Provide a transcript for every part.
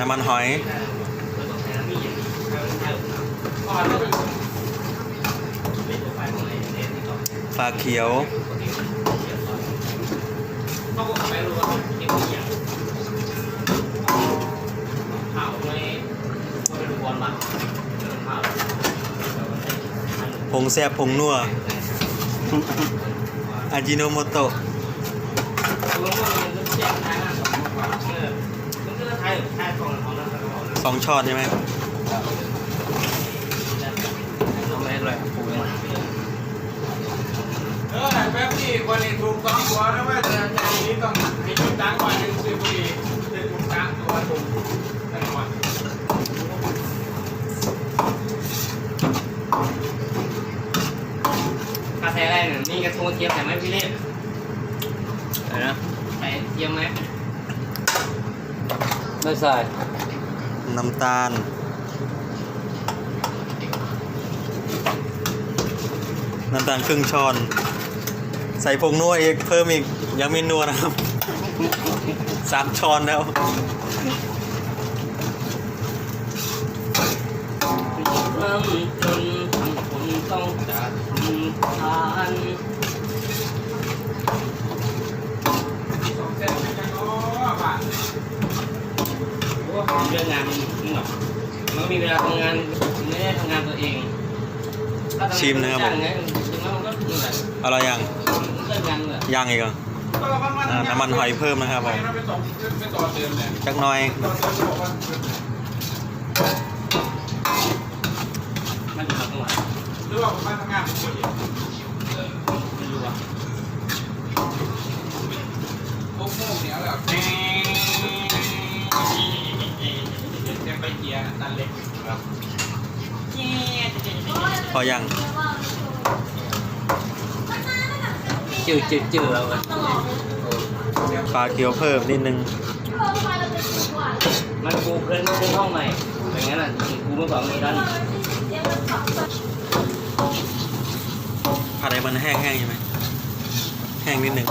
น้ำมันหอยปลาเขียวผงแซบผงนัวอาจิโนโมโตะ สองช้อนใช่ไหมเออแป๊บนี่วันนี้ถูกสองตัวนะว่าจะใจนี้ต้องให้จุดตังก่อนหนึ่งสิบปีจะถูกตังตัวถูกแต่ก่อนถ้าใช้อะไรเนี่ยนี่กระทู้เทียมแต่ไม่พี่เล่นอะไรนะใส่เทียมไหม ไม่ใส่น้ำตาล น้ำตาลครึ่งช้อน ใส่ผงนัวอีกเพิ่มอีก ยังไม่นัวนะครับ สามช้อนแล้วเริ่มจนทั้งคนต้องจากทำทาน สองเส้นเป็นยังอ๋อบาท เรื่องงานมึงหรอกมันก็มีเวลาทำงานไม่ได้ทำงานตัวเองถ้าทำงาชิมนะครับจ้างไงถึงแล้วมันก็เหนื่อยเอาอะไรยังเลิกงานเลยยังอีกเหรออ่าน้ำมันหอยเพิ่มนะครับผมไปต่อไปต่อเดิมเนี่ยจักหน้อยต่อเดิมบอกว่ามันอยู่มาตรงไหน หรือว่าผมมาทำงานผมคนเดียวไเกียร์ตันเล็กครับพอยังจืดจืดจืดเอาไปปลาเขียวเพิ่มนิดนึงมันกูเพื่อนกูห้องใหม่อย่างนั้นอะกูเมื่อก่อนมีด้านผัดให้มันแห้งๆใช่ไหมแห้งนิดนึง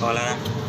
พอแล้วนะ